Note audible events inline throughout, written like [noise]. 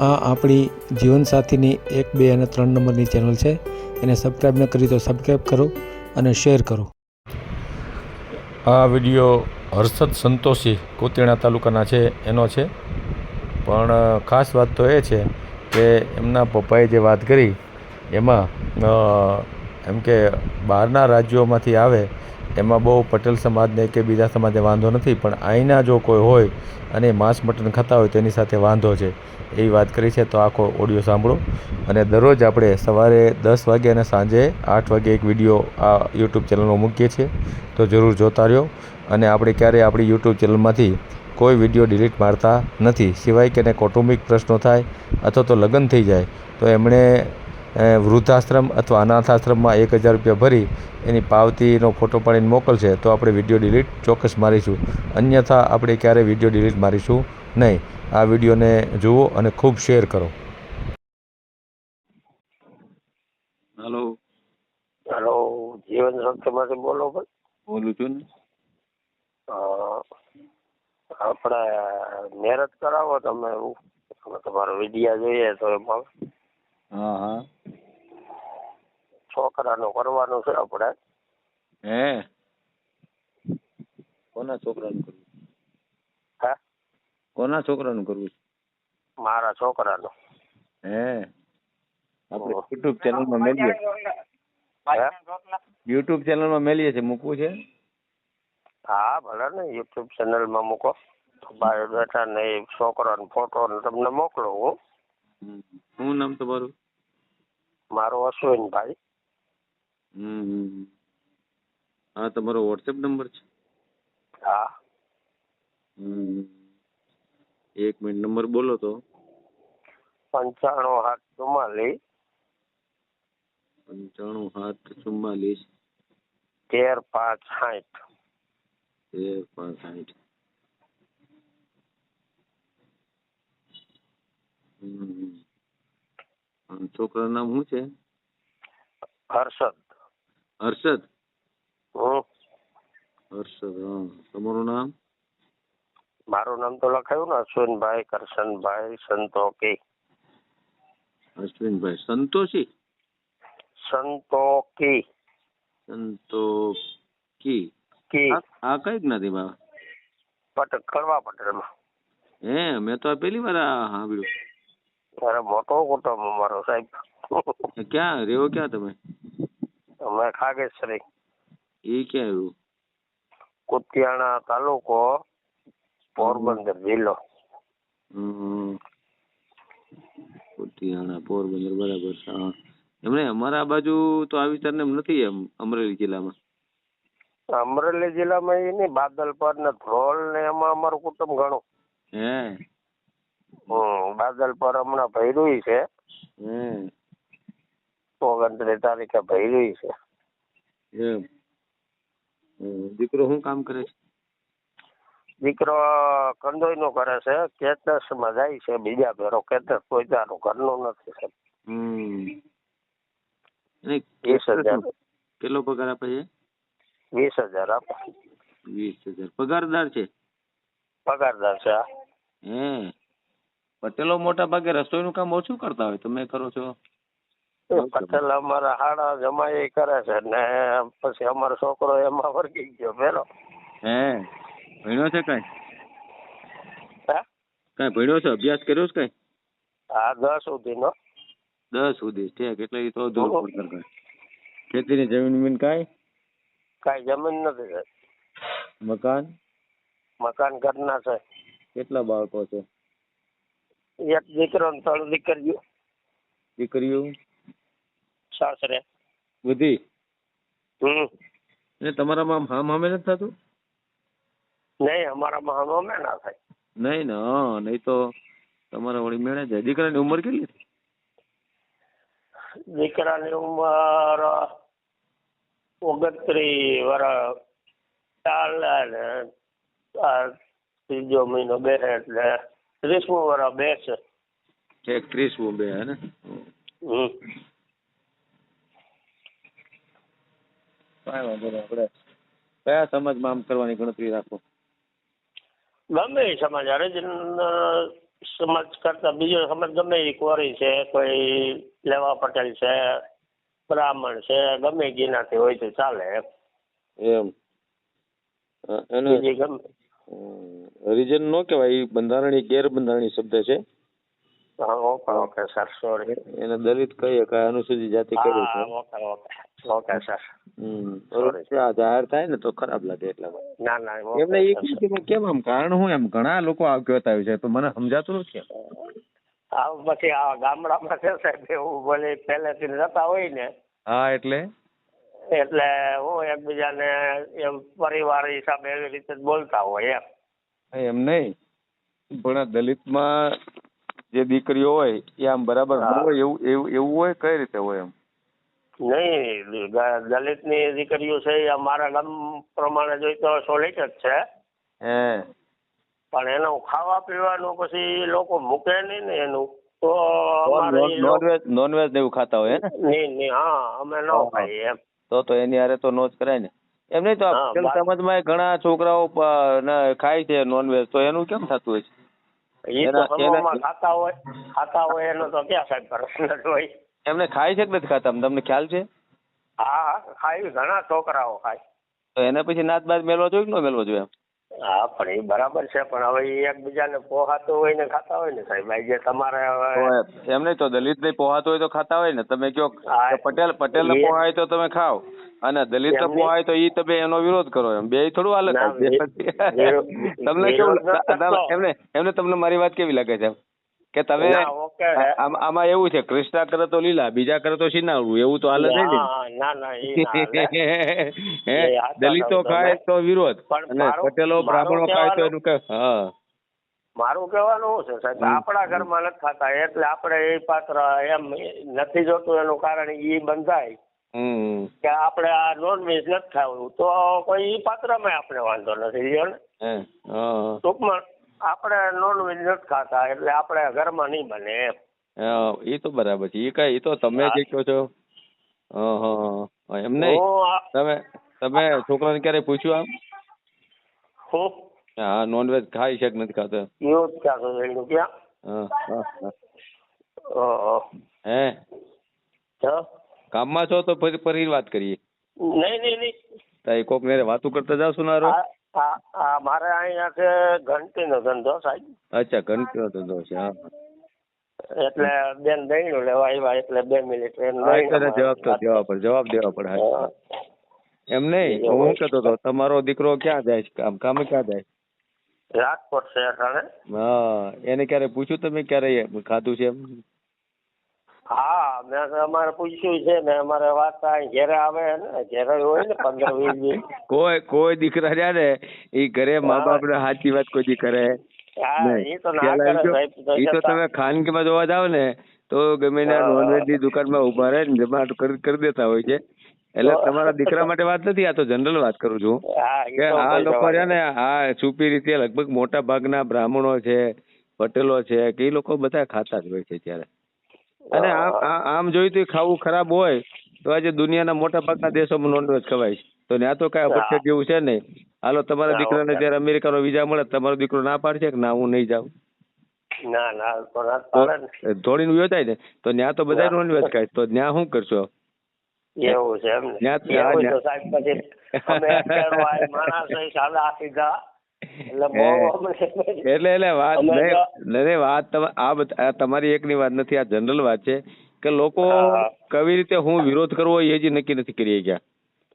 આ આપણી જીવનસાથીની એક, બે અને ત્રણ નંબરની ચેનલ છે. એને સબસ્ક્રાઈબ ન કરી તો સબસ્ક્રાઈબ કરો અને શેર કરો. આ વીડિયો હર્ષદ સંતોષી કોતિણા તાલુકાના છે, એનો છે. પણ ખાસ વાત તો એ છે કે એમના પપ્પાએ જે વાત કરી, એમાં એમ કે બહારના રાજ્યોમાંથી આવે એમાં બહુ પટેલ સમાજને કે બીજા સમાજને વાંધો નથી, પણ અહીંના જો કોઈ હોય અને માંસ મટન ખાતા હોય, તેની સાથે વાંધો છે. એવી વાત કરી છે, તો આખો ઓડિયો સાંભળો. અને દરરોજ આપણે સવારે દસ વાગે અને સાંજે આઠ વાગે એક વીડિયો આ યુટ્યુબ ચેનલમાં મૂકીએ છીએ. તો જરૂર જોતા રહ્યો. અને આપણે ક્યારેય આપણી યુટ્યુબ ચેનલમાંથી કોઈ વીડિયો ડિલીટ મારતા નથી. સિવાય કે એને કૌટુંબિક પ્રશ્નો થાય અથવા તો લગ્ન થઈ જાય, તો એમણે વૃદ્ધાશ્રમ અથવા અનાથાશ્રમમાં એક હજાર રૂપિયા ભરી એની પાવતીનો ફોટો પાડીને મોકલશે તો આપણે વીડિયો ડિલીટ ચોક્કસ મારીશું. અન્યથા આપણે ક્યારેય વીડિયો ડિલીટ મારીશું નહીં. આ વિડીયોને જુઓ અને ખૂબ શેર કરો. હલો. હલો જીવન શક્તિમાંથી બોલો ભાઈ. બોલું છું ને. આપણે મેરેજ કરાવો તમે તમારો વિડિયા જોઈએ તો એમાં હા હા. છોકરાનું કરવાનું છે આપણે. હે? કોના છોકરાનું કરવું? હે? કોના છોકરાનું કરવું? મારા છોકરાનું. હે? આપણે યુટ્યુબ ચેનલમાં મેલીએ. યુટ્યુબ ચેનલમાં મેલીએ છે મૂકવું છે? હા ભલે ને. યુટ્યુબ ચેનલમાં મૂકો. બાયોડેટા ને છોકરાનો ફોટો તમને મોકલો હું. હું શું નામ તમારું? મારો અશ્વિનભાઈ. હમ. હા તમારો વોટ્સએપ નંબર છે? હા. હમ એક મિનિટ નંબર બોલો તો. પંચાણું સાત ચુમ્માલીસ. પંચાણું સાત ચુમ્માલીસ. તેર પાંચ સાઠ. તેર પાંચ સાઠ. હમ. છોકરાનું નામ શું છે? હર્ષદ. હર્ષદ? હર્ષદ તમારું નામ? મારું નામ તો લખાયું ને અશ્વિનભાઈ કરશનભાઈ સંતોકી. અશ્વિનભાઈ સંતોષી? સંતોકી. સંતોકી? કી. આ કઈ બાબા પટ કડવા પટેલ હે મેં તો પેલી વાર આ સાંભળ્યું. અરે મોટો કુટુંબ અમારો સાહેબ. ક્યાં? રહ્યો ક્યાં તમે? અમે ખાગેશ્વરી એ ક્યાં આવ્યું કુતિયાણા તાલુકો પોરબંદર જિલ્લો. કુતિયાણા પોરબંદર બરાબર. છે એમને અમારા આ બાજુ તો આ વિસ્તારને એમ નથી એમ અમરેલી જિલ્લામાં. અમરેલી જિલ્લામાં એ નહીં બાદલપર ને ધ્રોલ ને એમાં અમારું કુટુંબ ઘણું. હે? હમ. બાદલપર હમણાં ભર્યું છે. હે ઓગણત્રીસ તારીખે ભર્યું છે. એમ દીકરો શું કામ કરે છે? દીકરો કંદોઈ નું કરે છે કેતસમાં જાય છે બીજા ઘરો કેતસ કોઈ તારું ઘરનું નથી હમ. વીસ હજાર. કેટલો પગાર આપે છે? વીસ હજાર આપે. વીસ હજાર. પગારદાર છે? પગારદાર છે. હે. પટેલો મોટા ભાગે રસોઈનું કામ ઓછું કરતા હોય તમે કરો છો? પટેલ અમારા હાડા જમાઈ કરે છે ને પછી અમારો છોકરો એમાં વર્ગી ગયો પેલો હે ભણ્યો છે કઈ? હે? કઈ ભણ્યો છે? અભ્યાસ કર્યો છે કઈ? હા દસ સુધીનો. દસ સુધી ઠીક એટલે તો દૂર પડતર કરે ખેતીની જમીન બમીન કાંઈ? કાંઈ જમીન નથી. મકાન? મકાન ઘરના છે. કેટલા બાળકો છે? એક દીકરો ને ત્રણ દીકરીઓ. દીકરીઓ? સાસરે. બધી? હમ. એટલે તમારામાં હામ હામે નથી થતું? નહીં અમારામાં હામ અમે ના થાય. નહીં ને હા નહીં તો તમારા વળી મેળે જાય. દીકરાની ઉંમર કેટલી છે દીકરાની ઉંમર ઓગણત્રીસ વર્ષ ચાલે ને ત્રીજો મહિનો બે એટલે ત્રીસમું વર્ષ બે છે. એક ત્રીસ બે હે ને? હમ. કાંઈ વાંધો નહીં આપણે કયા સમાજમાં આમ કરવાની ગણતરી રાખો? ગમે એ સમાજ હરિજન સમાજ કરતા બીજો સમાજ ગમે એ કોરી છે કોઈ લેવા પટેલ છે બ્રાહ્મણ છે ગમે જેનાથી હોય તો ચાલે એમ. એને બીજી ગમે. હરિજન નો કહેવાય એ બંધારણીય ગેરબંધારણીય શબ્દ છે. ઓકે સર સોરી એને દલિત કહીએ કે અનુસૂચિત જાતિ કહીએ છે. Okay okay okay sir. હમ આ જાહેર થાય ને તો ખરાબ લાગે એટલા માટે. ના ના એમને એ કે કેમ આમ કારણ હું એમ? ઘણા લોકો આ હોય છે તો મને સમજાતું નથી આ પછી આ ગામડામાં છે સાહેબ એવું ભલે પહેલેથી રહેતા હોય ને. હા એટલે? એટલે હું એકબીજાને એમ પરિવાર હિસાબે એવી રીતે બોલતા હોય એમ. એમ નહીં. પણ આ દલિતમાં જે દીકરીઓ હોય એ આમ બરાબર હોય એવું એવું એવું હોય કઈ રીતે હોય એમ? નહીં દલિત દલિતની દીકરીઓ છે એ મારા ગામ પ્રમાણે જોઈ તો સોલિટ જ છે. હે. પણ એનું ખાવા પીવાનું પછી લોકો મૂકે નહીં ને એનું. તો નોનવેજ નોનવેજ ને એવું ખાતા હોય ને? નહીં નહીં હા અમે ન. ખાઈએ એમ. તો તો એની હારે તો નો જ કરાય ને? એમ નહીં તો સમાજમાં ઘણા છોકરાઓ ખાય છે નોનવેજ તો એનું કેમ થતું હોય છે? ખાતા હોય ખાતા હોય એનો તો ક્યાં સાહેબ પ્રશ્ન હોય? એમને ખાય છે કે નથી ખાતા? તમને ખ્યાલ છે? હા ખાય ઘણા છોકરાઓ ખાય. તો એને પછી નાત બાદ મેળવો જોઈએ કે ન મેળવો જોઈએ હા પણ એ બરાબર છે પણ હવે એ એકબીજાને પોહાતો હોય ને ખાતા હોય ને સાહેબ જે તમારે એમ નહીં તો દલિત ને પોહાતો હોય તો ખાતા હોય ને તમે કયો પટેલ પટેલ ને પોહાય તો તમે ખાઓ. અને દલિત ને એમની- તો ઈ તમે એનો વિરોધ કરો એમ. બે થોડું હાલે [laughs] તમને કેવું. એમને એમને તમને મારી વાત કેવી લાગે છે? કે તમે. આમ- એવું છે કૃષ્ણા કરે તો લીલા બીજા કરે તો શીનાવડું એવું તો હાલે નહીં [laughs] દલિતો ખાય તો વિરોધ. પણ અને પટેલો બ્રાહ્મણો ખાય તો એનું કે હા. મારું કહેવાનું છે સાહેબ? આપણા ઘરમાં નથી ખાતા. એટલે આપણે એ પાત્ર એમ નથી જોતું. એનું કારણ એ બંધાય. કે આપણે આ નોનવેજ નથી ખાવું. તો કોઈ ઈ પાત્રમાં આપણે વાંધો નથી જો ને ટૂંકમાં આપણે નોનવેજ નથી ખાતા એટલે આપણે ઘરમાં નહીં બને એમ. એ તો બરાબર છે. એ કઈ એ તો તમે જે કહો છો. એમ નહીં. તમે તમે છોકરાને ક્યારે પૂછ્યું આમ? હું? હા નોનવેજ ખાઈ છે કે નથી ખાતો? એવું જ એનું ક્યાં? હા. હે હા? કામમાં છો તો ફરી ફરી વાત કરીએ. નહીં નહીં નહીં. તો કોક ને વાતું કરતા જાવ સુનારો. મારે અહીંયા છે ઘંટીનો ધંધો સાહેબ. અચ્છા ઘંટીનો ધંધો છે હા. એટલે બેન દહીણું લેવા આવ્યા એટલે બે મિનિટ જવાબ તો દેવા પડે જવાબ દેવા પડે. એમ નહીં હું કહેતો હતો તમારો દીકરો ક્યાં જાય છે કામ? કામે ક્યાં જાય? રાજકોટ છે અટાણે હા એને ક્યારે પૂછ્યું તમે ક્યારે ખાધું છે એમ? હા મેં તો અમારે પૂછ્યું છે ને અમારે વાત ઘેરે આવે ને ઘેરે હોય ને પંદર વીસ [laughs] દિવસ. કોઈ કોઈ દીકરા રહ્યા ને એ ઘરે મા બાપ ને સાચી વાત કોઈ કરે. એ તો તમે ખાનગીમાં જોવા જાવ ને તો ગમે નોનવેજની દુકાનમાં ઊભા રહે ને જમાટ કરી દેતા હોય છે. એટલે તમારા દીકરા માટે વાત નથી આ તો જનરલ વાત કરું છું. કે આ લોકો છે રહ્યા ને આ છુપી રીતે લગભગ મોટા ભાગના બ્રાહ્મણો છે પટેલો છે કે એ લોકો બધા ખાતા જ હોય છે ત્યારે અને આમ જોયું તો ખાવું ખરાબ હોય તો આજે દુનિયાના મોટા ભાગના દેશોમાં નોનવેજ ખવાય છે. તો ત્યાં તો કઈ અપરછેદ જેવું છે નહીં. હાલો તમારા દીકરાને. જયારે અમેરિકાનો વિઝા મળે તમારો દીકરો ના પાડશે કે ના હું નહીં જાઉં? ના ના. ધોળીને ઉયો ને. તો ત્યાં તો બધા નોનવેજ ખાય. તો ત્યાં શું કરશો? એવું છે એમ ને ન્યા- ન્યા- એવું ન્યા- તો સાહેબ પછી અમે માણસ સાદા સીધા એટલે એટલે વાત નહીં વાત આ તમારી એકની વાત નથી આ જનરલ વાત છે કે લોકો કેવી રીતે હું વિરોધ કરવો એ જ નક્કી નથી કરી ગયા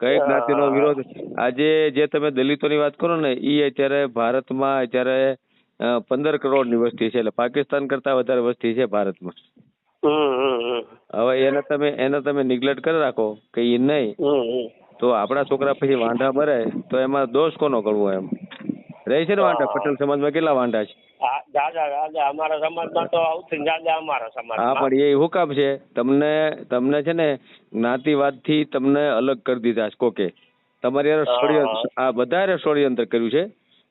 કઈ જ્ઞાતિનો વિરોધ આજે જે તમે દલિતોની વાત કરો ને એ અત્યારે ભારતમાં અત્યારે પંદર કરોડની વસ્તી છે એટલે પાકિસ્તાન કરતા વધારે વસ્તી છે ભારતમાં. હવે એને તમે એને તમે નિગ્લેક્ટ કરી રાખો કે એ નહીં. તો આપણા છોકરા પછી વાંધા મરે તો એમાં દોષ કોનો કરવો એમ? રહે છે ને વાંઢા? પટેલ સમાજમાં કેટલા વાંઢા છે? દાદા દાદા અમારા સમાજમાં તો સૌથી દાદા અમારા હા પણ એ હું છે. તમને તમને છે ને જ્ઞાતિવાદથી તમને અલગ કરી દીધા છે કોકે. તમારી ષડયંત્ર આ વધારે ષડયંત્ર કર્યું છે.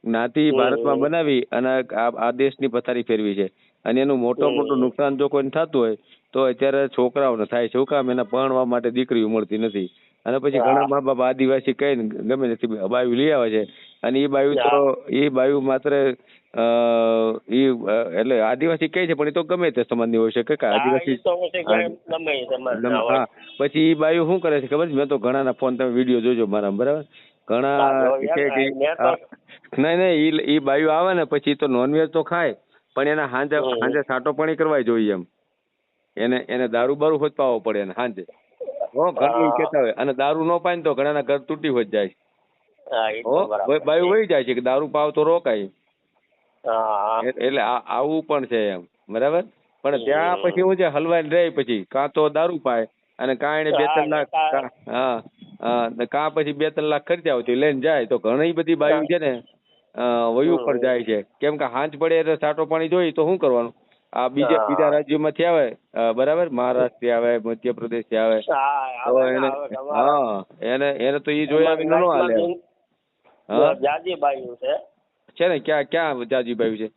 જ્ઞાતિ. ભારતમાં બનાવી અને આ દેશની પથારી ફેરવી છે. અને એનું મોટો મોટું નુકસાન જો કોઈને થતું હોય તો અત્યારે છોકરાઓને થાય છે. શું કામ એના પરણવા માટે દીકરીઓ મળતી નથી. અને પછી ઘણા મા બાપ આદિવાસી કહીને ગમે નથી બાયું લઈ આવે છે. અને એ બાયું તો એ બાયું માત્ર અ, એટલે આદિવાસી કહે છે પણ એ તો ગમે તે સમાજની હોય શકે કે આદિવાસી પછી એ. હા. પછી ઈ બાયું શું કરે છે ખબર છે? મેં તો ઘણાના ફોન તમે વીડિયો જોજો મારા બરાબર? ઘણા. નહીં નહીં ઈ બાયુ આવે ને પછી તો નોનવેજ તો ખાય પણ એના હાંજે. હાંજે સાટો પાણી કરવા જોઈએ એમ. એને એને દારૂ બારૂ હોચપાવો પડે એને હાંજે. હો હોય અને દારૂ નો પાય ને તો ઘણાના ઘર તૂટી હોય જાય. બાયું વહી જાય છે કે દારૂ પાવ તો રોકાય. એટલે આવું પણ છે એમ બરાબર? પણ ત્યાં પછી હું છે હલવાઈ રહે પછી કાં તો દારૂ પાય અને કાં એને બે ત્રણ લાખ હા કાં પછી બે ત્રણ લાખ ખર્ચા હોય લઈને જાય તો ઘણી બધી બાયું છે ને વયું પર જાય છે. કેમ કે હાંચ પડે એટલે સાટો પાણી જોઈ તો શું કરવાનું? આ બીજા બીજા રાજ્યોમાંથી આવે? બરાબર? મહારાષ્ટ્રથી આવે મધ્યપ્રદેશથી આવે. હા, એને હા એને એને તો એ જોયા વિના નો હાલે. છે. છે ને? ક્યાં ક્યાં જાજીબાયું છે?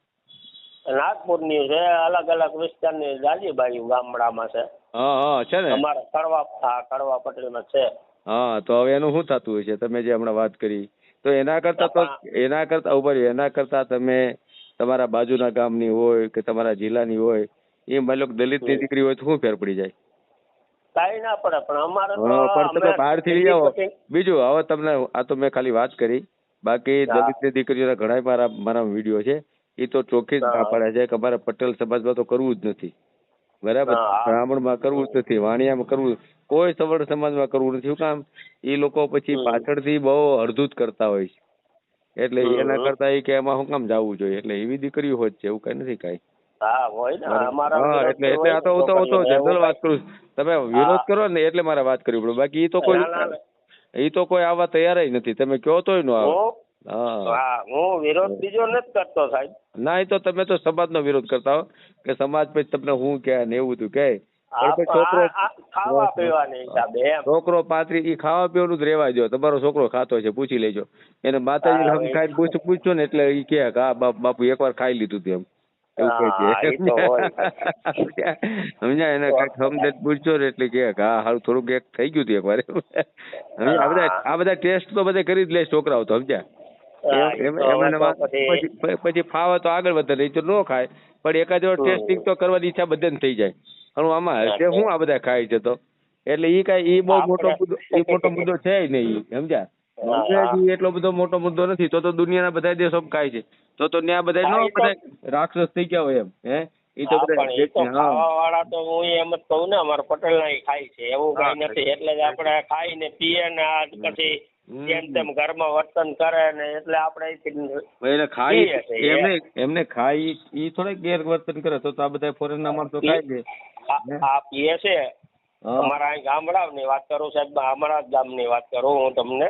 નાગપુરની છે અલગ અલગ વિસ્તારની જાજીભાઈ ગામડામાં છે. હા હા છે ને? અમારા કડવા હા કડવા પટેલમાં છે. હા તો હવે એનું શું થતું હોય છે? તમે જે હમણાં વાત કરી. તો એના કરતા તો એના કરતા ઊભા એના કરતા તમે તમારા બાજુના ગામની હોય કે તમારા જિલ્લાની હોય એ માની લો દલિતની દીકરી હોય તો શું ફેર પડી જાય? કાંઈ ના પડે પણ અમારે પણ તમે બહારથી લઈ આવો. બીજું હવે તમને આ તો મેં ખાલી વાત કરી. બાકી. દલિતની દીકરીઓના ઘણા મારા મારા વીડિયો છે. એ તો ચોખ્ખી જ ના. પાડે છે કે અમારે પટેલ સમાજમાં તો કરવું જ નથી. બરાબર. બ્રાહ્મણમાં કરવું જ નથી વાણિયામાં કરવું કોઈ સવર્ણ સમાજમાં કરવું નથી. શું કામ? એ લોકો પછી. પાછળથી બહુ અડધું જ કરતા હોય છે. એટલે એના કરતા એ કે એમાં હું કામ જવું જોઈએ? એટલે એવી દીકરી હોય જ છે એવું કઈ નથી કાંઈ. હા હોય ને બરાબર. અમારા હા વિરોધ એટલે એટલે આ તો હું તો હું તો જનરલ વાત કરું તમે વિરોધ કરો ને એટલે મારે વાત કરવી પડે. બાકી એ તો કોઈ ના, ના, એ તો કોઈ આવવા તૈયાર જ નથી. તમે કહો તોય નો આવે. હું? વિરોધ બીજો નથી કરતો સાહેબ. ના એ તો તમે તો સમાજનો વિરોધ કરતા હો. કે સમાજ પછી તમને હું કે ને એવું બધું કહે ખાવા પીવાના હિસાબે છોકરો પાત્રી ઈ ખાવા પીવાનું જ રેવા જો. તમારો છોકરો ખાતો છે પૂછી લેજો. એને માતાજી હમ ખાઈ પૂછ પૂછો ને એટલે ઈ કે હા બાપુ એકવાર ખાઈ લીધું તેમ. [laughs] સમજ્યા? એને કાંઈક પૂછજો ને એટલે કે હા હારું થોડુંક એક થઈ ગયું હતું એકવાર. આ બધા આ બધા ટેસ્ટ તો બધા કરી જ લે છોકરાઓ તો સમજ્યા? પછી ફાવે તો આગળ વધે નહીં તો ન ખાય. પણ એકાદ ટેસ્ટિંગ તો કરવાની ઈચ્છા બધાને થઈ જાય. પણ આમાં હશે. શું આ બધા ખાય છે તો એટલે ઈ કઈ ઈ બહુ મોટો મુદ્દો ઈ મોટો [laughs] મુદ્દો છે નહીં સમજ્યા? એટલો બધો મોટો મુદ્દો નથી તો તો દુનિયાના બધા દેશો ખાય છે. તો તો ન્યા બધા નો બધા રાક્ષસ થઈ ગયા હોય એમ હે? ઈ તો બધા એ તો ખાવાવાળા તો હું એમ જ કહું ને અમારા પટેલ ના ખાય છે. એવું કઈ નથી એટલે જ આપણે ખાઈને પીએ ને આ પછી. જેમ તેમ ઘરમાં વર્તન કરે ને એટલે આપણે એટલે ખાઈ. એમને એમને ખાઈ ઈ થોડે ગેરવર્તન કરે તો તો આ બધા ફોરેન ના માણસો ખાય છે. આ- એ પીએ છે. અમારા અહીં ગામડાની વાત કરું સાહેબ અમારા જ ગામની વાત કરું હું તમને.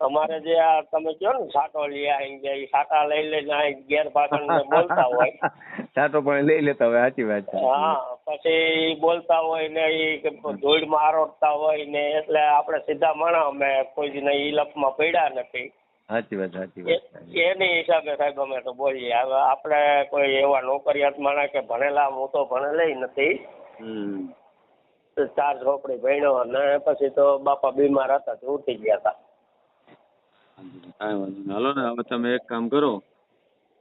અમારે જે આ તમે કહો ને સાટો લઈ આવીને જે ઈ સાટા લઈ લઈને અહીં ઘેર પાછળ બોલતા હોય. [laughs] સાટો પણ લઈ લેતા હોય સાચી વાત છે. હા પછી બોલતા હોય ને એ ધૂળમાં આરોટતા હોય ને એટલે આપણે સીધા માણા અમે કોઈ ને ઈ લપમાં પડ્યા નથી. સાચી વાત સાચી એ- વાત એની હિસાબે સાહેબ અમે તો બોલીએ. હવે આપણે કોઈ એવા નોકરિયાત માણસ કે ભણેલા હું તો ભણેલી નથી. ચાર ઝોપડી ભણ્યો અને પછી તો બાપા બીમાર હતા તો ઉઠી ગયા હતા. કાંઈ વાંધો નહીં. હાલો ને હવે તમે એક કામ કરો.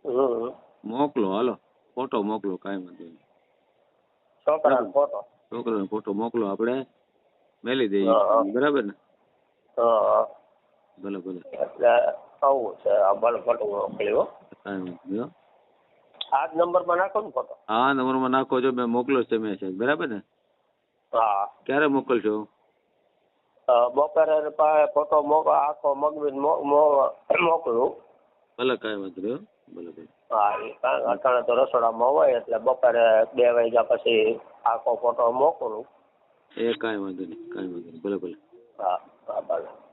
હમ. મોકલો હાલો. ફોટો મોકલો કાંઈ વાંધો નહીં. છોકરાનો ફોટો. છોકરાનો ફોટો મોકલો આપણે. મેલી દઈએ. બરાબર ને? હા. ભલે ભલે. એટલે આવું છે. આ ભલે ફોટો મોકલ્યો. આ જ નંબરમાં નાખો ને ફોટો હા નંબરમાં નાખો છો મેં મોકલો છે. મેસેજ બરાબર ને? હા. ક્યારે મોકલશો? બપોરે પાસે ફોટો મોક આખો મગવીને મો- મો- મોકલું. ભલે કાંઈ વાંધો નહીં. ભલે ભલે. હા અટાણે તો રસોડામાં હોય એટલે બપોરે બે વાગ્યા પછી આખો ફોટો મોકલું. એ કાંઈ વાંધો નહીં કાંઈ વાંધો નહીં. ભલે ભલે. હા હા ભલે.